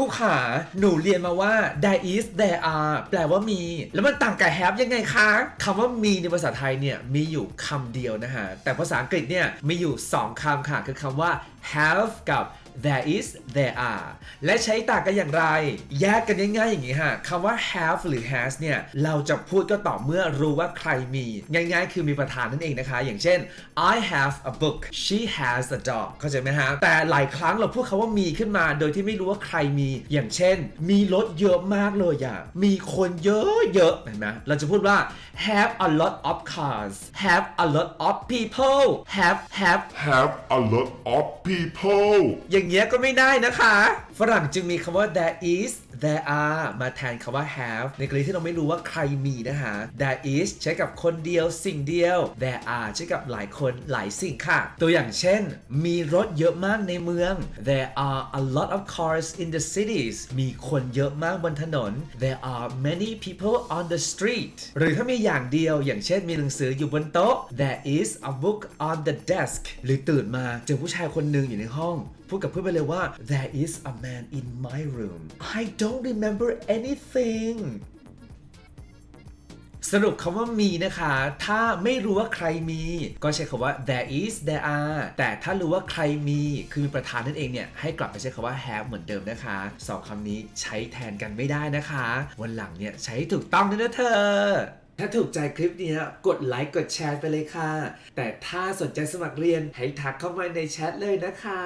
ครูขาหนูเรียนมาว่า there is there are แปลว่ามี แล้วมันต่างกับ have ยังไงคะคำว่ามีในภาษาไทยเนี่ยมีอยู่คำเดียวนะฮะ แต่ภาษาอังกฤษเนี่ยมีอยู่ 2คำค่ะ คือคำว่า have กับ there is there are และใช้ต่างกันอย่างไร แยกกันง่ายๆอย่างนี้ฮะคำว่า have หรือ has เนี่ย เราจะพูดก็ต่อเมื่อรู้ว่าใครมี ง่ายๆ คือมีประธานนั่นเองนะคะ อย่างเช่น I have a book she has a dog เข้าใจไหมฮะ แต่หลายครั้งเราพูดคาว่ามีขึ้นมา โดยที่ไม่รู้ว่าใครมี อย่างเช่น มีรถเยอะมากเลยอะมีคนเยอะๆเห็นไหมเราจะพูดว่า have a lot of cars have a lot of people have have have a lot of people อย่างเงี้ยก็ไม่ได้นะคะ ฝรั่งจึงมีคำว่า there is there are มาแทนคำว่า have ในกรณีที่เราไม่รู้ว่าใครมีนะคะ there is ใช้กับคนเดียวสิ่งเดียว there are ใช้กับหลายคนหลายสิ่งค่ะ ตัวอย่างเช่น มีรถเยอะมากในเมือง there are a lot of cars in the cities มีคนเยอะมากบนถนน there are many people on the street หรือถ้ามีอย่างเดียว อย่างเช่นมีหนังสืออยู่บนโต๊ะ there is a book on the desk หรือตื่นมาเจอผู้ชายคนหนึ่งอยู่ในห้อง พูดกับเพื่อนไปเลยว่า there is a man in my room I don't remember anything สรุปคำว่ามีนะคะ ถ้าไม่รู้ว่าใครมี ก็ใช้คำว่า there is there are แต่ถ้ารู้ว่าใครมี คือมีประธานนั่นเองเนี่ย ให้กลับไปใช้คำว่า have เหมือนเดิมนะคะสองคำนี้ใช้แทนกันไม่ได้นะคะ วันหลังเนี่ยใช้ถูกต้องด้วยนะเธอ ถ้าถูกใจคลิปนี้กดไลค์กดแชร์ไปเลยค่ะ แต่ถ้าสนใจสมัครเรียนให้ทักเข้ามาในแชทเลยนะคะ